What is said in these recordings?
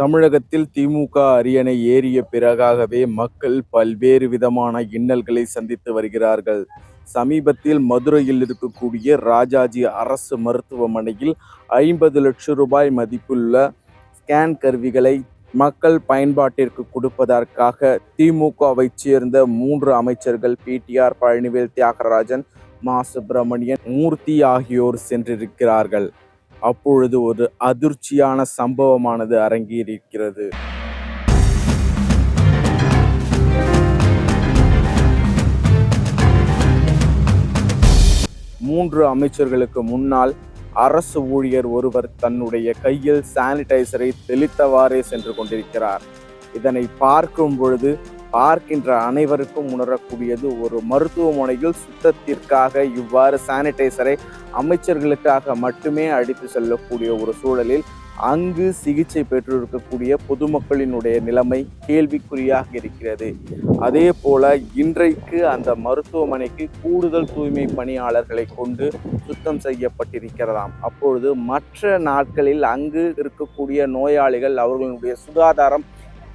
தமிழகத்தில் திமுக அரியணை ஏறிய பிறகாகவே மக்கள் பல்வேறு விதமான இன்னல்களை சந்தித்து வருகிறார்கள். சமீபத்தில் மதுரையில் இருக்கக்கூடிய ராஜாஜி அரசு மருத்துவமனையில் ஐம்பது லட்சம் ரூபாய் மதிப்புள்ள ஸ்கேன் கருவிகளை மக்கள் பயன்பாட்டிற்கு கொடுப்பதற்காக திமுகவைச் சேர்ந்த மூன்று அமைச்சர்கள் பிடிஆர் பழனிவேல் தியாகராஜன் மா. சுப்பிரமணியன் மூர்த்தி ஆகியோர் சென்றிருக்கிறார்கள். அப்பொழுது ஒரு அதிர்ச்சியான சம்பவமானது அரங்கேறியிருக்கிறது. மூன்று அமைச்சர்களுக்கு முன்னால் அரசு ஊழியர் ஒருவர் தன்னுடைய கையில் சானிடைசரை தெளித்தவாறே சென்று கொண்டிருக்கிறார். இதனை பார்க்கும் பொழுது பார்க்கின்ற அனைவருக்கும் உணரக்கூடியது ஒரு மருத்துவமனையில் சுத்தத்திற்காக இவ்வாறு சானிடைசரை அமைச்சர்களுக்காக மட்டுமே அடித்து செல்லக்கூடிய ஒரு சூழலில் அங்கு சிகிச்சை பெற்றிருக்கக்கூடிய பொதுமக்களினுடைய நிலைமை கேள்விக்குறியாக இருக்கிறது. அதே போல இன்றைக்கு அந்த மருத்துவமனைக்கு கூடுதல் தூய்மை பணியாளர்களை கொண்டு சுத்தம் செய்யப்பட்டிருக்கிறதாம். அப்பொழுது மற்ற நாட்களில் அங்கு இருக்கக்கூடிய நோயாளிகள் அவர்களுடைய சுகாதாரம்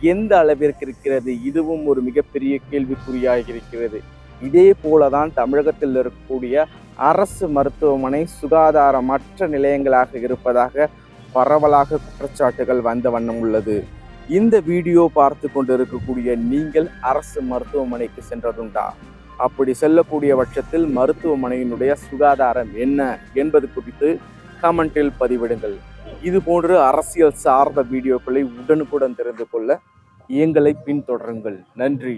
எந்த அளவிற்கு இருக்கிறது? இதுவும் ஒரு மிகப்பெரிய கேள்விக்குறியாக இருக்கிறது. இதே போலதான் தமிழகத்தில் இருக்கக்கூடிய அரசு மருத்துவமனை சுகாதாரமற்ற நிலையங்களாக இருப்பதாக பரவலாக குற்றச்சாட்டுகள் வந்த வண்ணம் உள்ளது. இந்த வீடியோ பார்த்து கொண்டிருக்கக்கூடிய நீங்கள் அரசு மருத்துவமனைக்கு சென்றதுண்டா? அப்படி செல்லக்கூடிய பட்சத்தில் மருத்துவமனையினுடைய சுகாதாரம் என்ன என்பது குறித்து கமெண்டில் பதிவிடுங்கள். இது போன்று அரசியல் சார்ந்த வீடியோக்களை உடனுக்குடன் தெரிந்து கொள்ள எங்களை பின்தொடருங்கள். நன்றி.